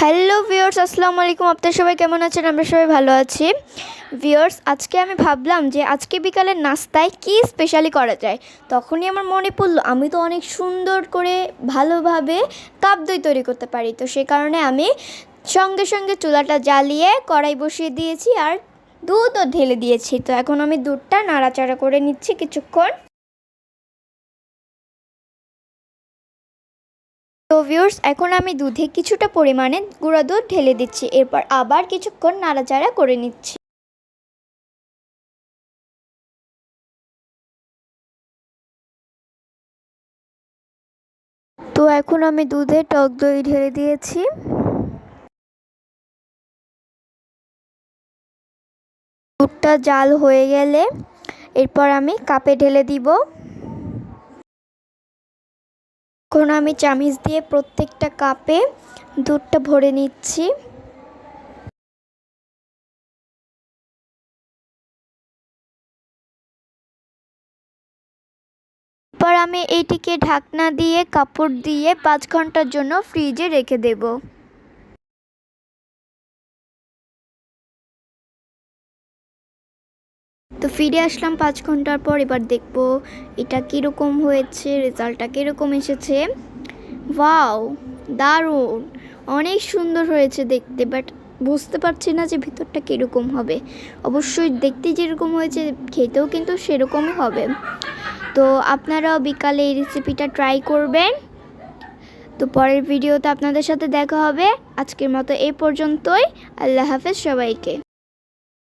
Hello viewers আসসালামু আলাইকুম। আপনার সবাই কেমন আছেন? আমরা সবাই ভালো আছি। ভিউয়ার্স আজকে আমি ভাবলাম যে আজকে বিকালের নাস্তায় কি স্পেশালি করা যায়? তখনই আমার মনে পড়ল, আমি তো অনেক সুন্দর করে ভালোভাবে কাপ দই তৈরি করতে পারি। তো সে কারণে আমি সঙ্গে সঙ্গে চুলাটা জ্বালিয়ে কড়াই বসিয়ে দিয়েছি আর দুধও ঢেলে দিয়েছি। তো এখন আমি দুধটা নাড়াচাড়া করে নিচ্ছি কিছুক্ষণ। তো ভিউর্স এখন আমি দুধে কিছুটা পরিমাণে গুঁড়া দুধ ঢেলে দিচ্ছি। এরপর আবার কিছুক্ষণ নাড়াচাড়া করে নিচ্ছি। তো এখন আমি দুধে টক দই ঢেলে দিয়েছি। দুধটা জাল হয়ে গেলে এরপর আমি কাপে ঢেলে দিব। এখন আমি চামিচ দিয়ে প্রত্যেকটা কাপে দুধটা ভরে নিচ্ছি। এরপর আমি এইটিকে ঢাকনা দিয়ে, কাপড় দিয়ে পাঁচ ঘণ্টার জন্য ফ্রিজে রেখে দেব। তো ফিরে আসলাম পাঁচ ঘণ্টার পর, এবার দেখব এটা কীরকম হয়েছে, রেজাল্টটা কীরকম এসেছে। ওয়াও, দারুণ! অনেক সুন্দর হয়েছে দেখতে, বাট বুঝতে পারছি না যে ভিতরটা কীরকম হবে। অবশ্যই দেখতে যেরকম হয়েছে, খেতেও কিন্তু সেরকমই হবে। তো আপনারাও বিকালে এই রেসিপিটা ট্রাই করবেন। তো পরের ভিডিওতে আপনাদের সাথে দেখা হবে। আজকের মতো এই পর্যন্তই। আল্লাহ হাফেজ সবাইকে।